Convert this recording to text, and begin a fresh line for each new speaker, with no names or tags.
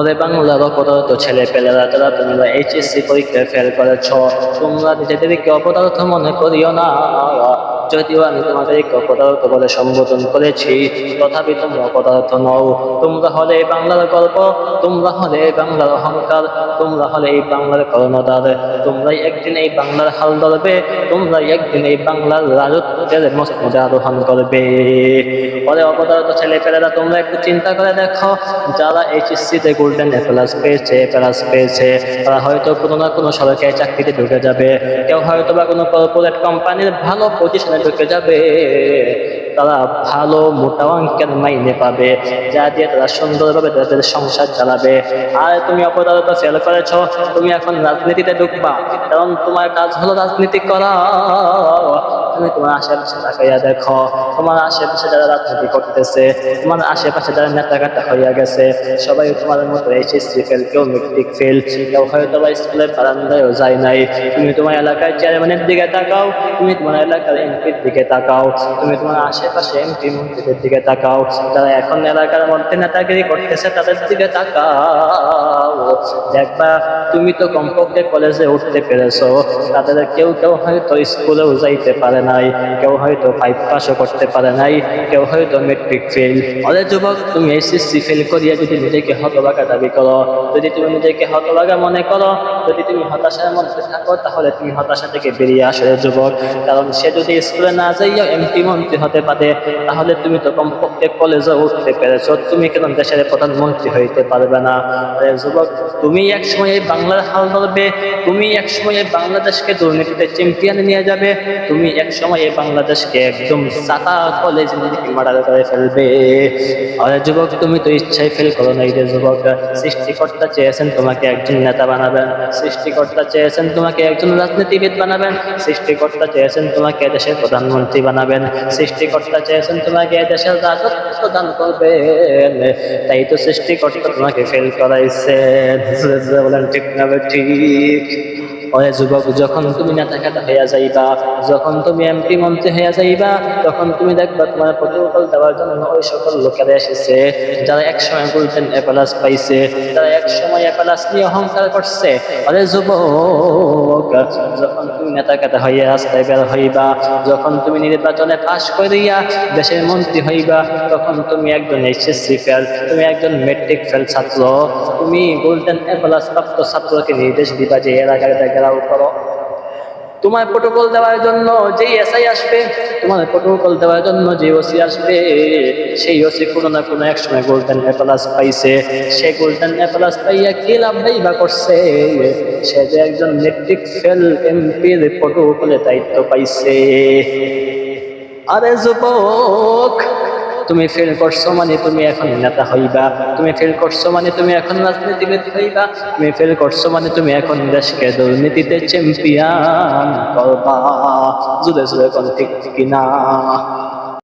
ওদের বাংলার অপদার্থ ছেলে পেলেরা তারা তোমরা এইচএসসি পরীক্ষায় ফেল করেছ। তোমরা নিজেদেরকে অপদার্থ মনে করিও না। যদিও আমি তোমাদেরকে অপদার্থ বলে সম্বোধন করেছি, তথাপি তোমরা অপদার্থ নও। তোমরা হলে এই বাংলার গল্প, তোমরা হলে এই বাংলার অহংকার, তোমরা হলে এই বাংলার কর্ণধার। তোমরাই একদিন এই বাংলার হাল ধরবে, তোমরাই একদিন এই বাংলার রাজত্বের মসজিদে আরোহণ করবে। পরে অপদার্থ ছেলে পেলেরা তোমরা একটু চিন্তা করে দেখো, যারা এইচএসসিতে গোল্ডেন প্লাস পেয়েছে প্লাস পেয়েছে, তারা হয়তো কোনো না কোনো সরকারি চাকরিতে ঢুকে যাবে। কেউ হয়তো বা কোনো কর্পোরেট কোম্পানির ভালো পজিশনে ঢুকে যাবে। তারা ভালো, মোটা অঙ্কের মাইনে পাবে, যা দিয়ে তারা সুন্দরভাবে তাদের সংসার চালাবে। আর তুমি অপদার্থ ফেল করেছ, তুমি এখন রাজনীতিতে ঢুকবা, কারণ তোমার কাজ হলো রাজনীতি করা। তুমি তোমার আশেপাশে তাকাইয়া দেখো। তোমার আশেপাশে যারা রাজনীতি করতেছে, তোমার আশেপাশে যারা নেতা কাটা হইয়া গেছে, সবাই তোমার মতো এইচএসসি ফেল, কেউ মেট্রিক ফেল, কেউ হয়তো বা স্কুলের বারান্দায়ও যায় নাই। তুমি তোমার এলাকার চেয়ারম্যানের দিকে তাকাও, তুমি তোমার এলাকার এমপির দিকে তাকাও, তুমি তোমার আশেপাশে এমপি মন্ত্রীদের দিকে তাকাও। যারা এখন এলাকার মধ্যে নেতাগিরি করতেছে, তাদের দিকে তাকাও। দেখবা, তুমি তো কমপক্ষে কলেজে উঠতে পেরেছ। তাদের কেউ কেউ হয়তো স্কুলেও যাইতে পারে নাই। কেউ হয়তো ফাইভ পাসও করতে পারে নাই, কেউ হয়তো মেট্রিক ফেল অরে যুবক, তুমি এসএসসি ফেল করিয়া যদি নিজেকে হতবাগা দাবি করো, যদি তুমি নিজেকে হতবাগা মনে করো, যদি তুমি হতাশার মধ্যে থাকো, তাহলে তুমি হতাশা থেকে বেরিয়ে আসো যুবক। কারণ সে যদি স্কুলে না যাইয়া এমপি মন্ত্রী হতে পারে, তাহলে তুমি তো কমপক্ষে কলেজে উঠতে পেরেছ। তুমি কেন দেশের প্রধানমন্ত্রী হইতে পারবে না? যুবক, তুমি এক সময় এই বাংলার হাল ধরবে, তুমি এক সময় বাংলাদেশকে দুর্নীতিতে চ্যাম্পিয়নে নিয়ে যাবে, তুমি এক সময় বাংলাদেশকে একদম সাতা কলেজ মার্ডার করে ফেলবে। আরে যুবক, তুমি তো ইচ্ছাই ফেল করো না যে যুবক। সৃষ্টিকর্তা চেয়েছেন তোমাকে একজন নেতা বানাবেন। সৃষ্টিকর্তা চেয়েছেন তোমাকে একজন রাজনীতিবিদ বানাবেন। সৃষ্টিকর্তা চেয়েছেন তোমাকে দেশের প্রধানমন্ত্রী বানাবেন। সৃষ্টিকর্তা চেয়েছেন তোমাকে দেশের রাজত্ব দান করবেন। তাই তো সৃষ্টিকর্তা তোমাকে ফেল করাইছে বলেন ঠিক না ঠিক? ওরে যুবক, যখন তুমি নেতা খাতা হইয়া যাইবা, যখন তুমি এমপি মন্ত্রী হইয়া যাইবা, তখন তুমি দেখবা তোমার প্রটোকল দেওয়ার জন্য ওই সকল লোকেরা এসেছে, যারা এক সময় বলতেন এপালাস পাইছে, যারা এক সময় এপালাস নিয়ে অহংকার করছে। আরে যুবক, যখন তুমি নেতা খাতা হইয়া রাস্তায় বের হইবা, যখন তুমি নির্বাচনে পাশ করিয়া দেশের মন্ত্রী হইবা, তখন তুমি একজন এইচএসসি ফেল তুমি একজন মেট্রিক ফেল ছাত্র। তুমি গোল্ডেন এ প্লাস প্রাপ্ত ছাত্রকে নির্দেশ দিবা যে এর আগে ঘেরাও করো। তোমার প্রোটোকল দেওয়ার জন্য যেই এসআই আসবে তোমার প্রোটোকল দেওয়ার জন্য যে ওসি আসবে, সেই ওসি কোনো না কোনো এক সময় গোল্ডেন এ প্লাস পাইছে। সে গোল্ডেন এ প্লাস পাইয়া কি লাভ বা করছে? সে যে একজন মেট্রিক ফেল এমপির প্রোটোকলে দায়িত্ব পাইছে। আরে যুবক তুমি ফেল করছ মানে তুমি এখন নেতা হইবা। তুমি ফেল করছ মানে তুমি এখন রাজনীতিবিদ হইবা। তুমি ফেল করছ মানে তুমি এখন দেশকে দুর্নীতিতে চ্যাম্পিয়ন করবা। জুড়ে জুড়ে কোন ঠিক কিনা?